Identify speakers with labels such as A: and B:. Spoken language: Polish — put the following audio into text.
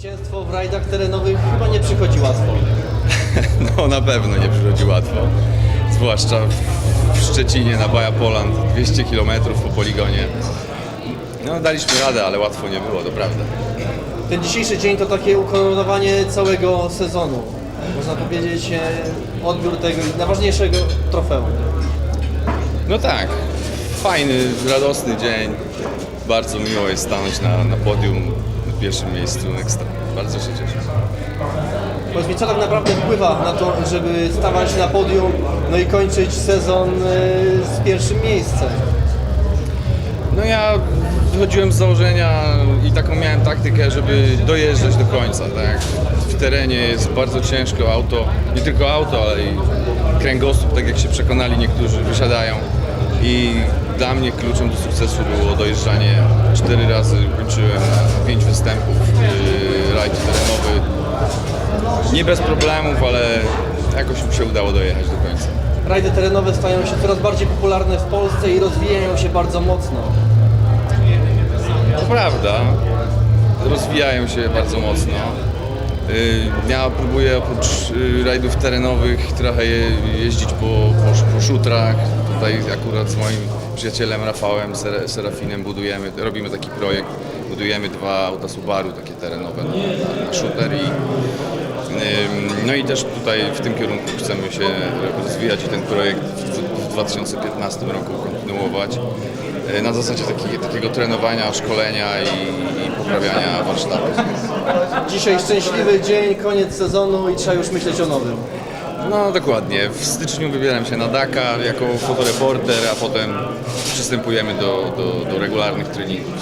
A: Zwycięstwo w rajdach terenowych chyba nie przychodzi łatwo.
B: No na pewno nie przychodzi łatwo. Zwłaszcza w Szczecinie na Baja Poland, 200 km po poligonie. No daliśmy radę, ale łatwo nie było, to prawda.
A: Ten dzisiejszy dzień to takie ukoronowanie całego sezonu. Można powiedzieć e, odbiór tego najważniejszego trofeum.
B: No tak, fajny, radosny dzień. Bardzo miło jest stanąć na, na podium pierwszym miejscu ekstra. Bardzo się cieszę.
A: Powiedz mi, co tak naprawdę wpływa na to, żeby stawać na podium, no i kończyć sezon e, z pierwszym miejscem?
B: No ja wychodziłem z założenia i taką miałem taktykę, żeby dojeżdżać do końca, tak? W terenie jest bardzo ciężko, auto, nie tylko auto, ale i kręgosłup, tak jak się przekonali niektórzy, wysiadają. I dla mnie kluczem do sukcesu było dojeżdżanie. Cztery razy kończyłem pięć występów, yy, rajd terenowy. Nie bez problemów, ale jakoś mi się udało dojechać do końca.
A: Rajdy terenowe stają się coraz bardziej popularne w Polsce i rozwijają się bardzo mocno.
B: To prawda, rozwijają się bardzo mocno. Y, Ja próbuję oprócz y, rajdów terenowych trochę je, jeździć po, po, po szutrach. Tutaj akurat z moim przyjacielem Rafałem Ser- Serafinem budujemy, robimy taki projekt. Budujemy dwa auta Subaru takie terenowe na, na, na shooter i no i też tutaj w tym kierunku chcemy się rozwijać i ten projekt w, w 2015 roku kontynuować. Y, Na zasadzie taki, takiego trenowania, szkolenia i, i poprawiania warsztatu.
A: Dzisiaj szczęśliwy dzień, koniec sezonu i trzeba już myśleć o nowym.
B: No dokładnie. W styczniu wybieram się na Dakar jako fotoreporter, a potem przystępujemy do, do, do regularnych treningów.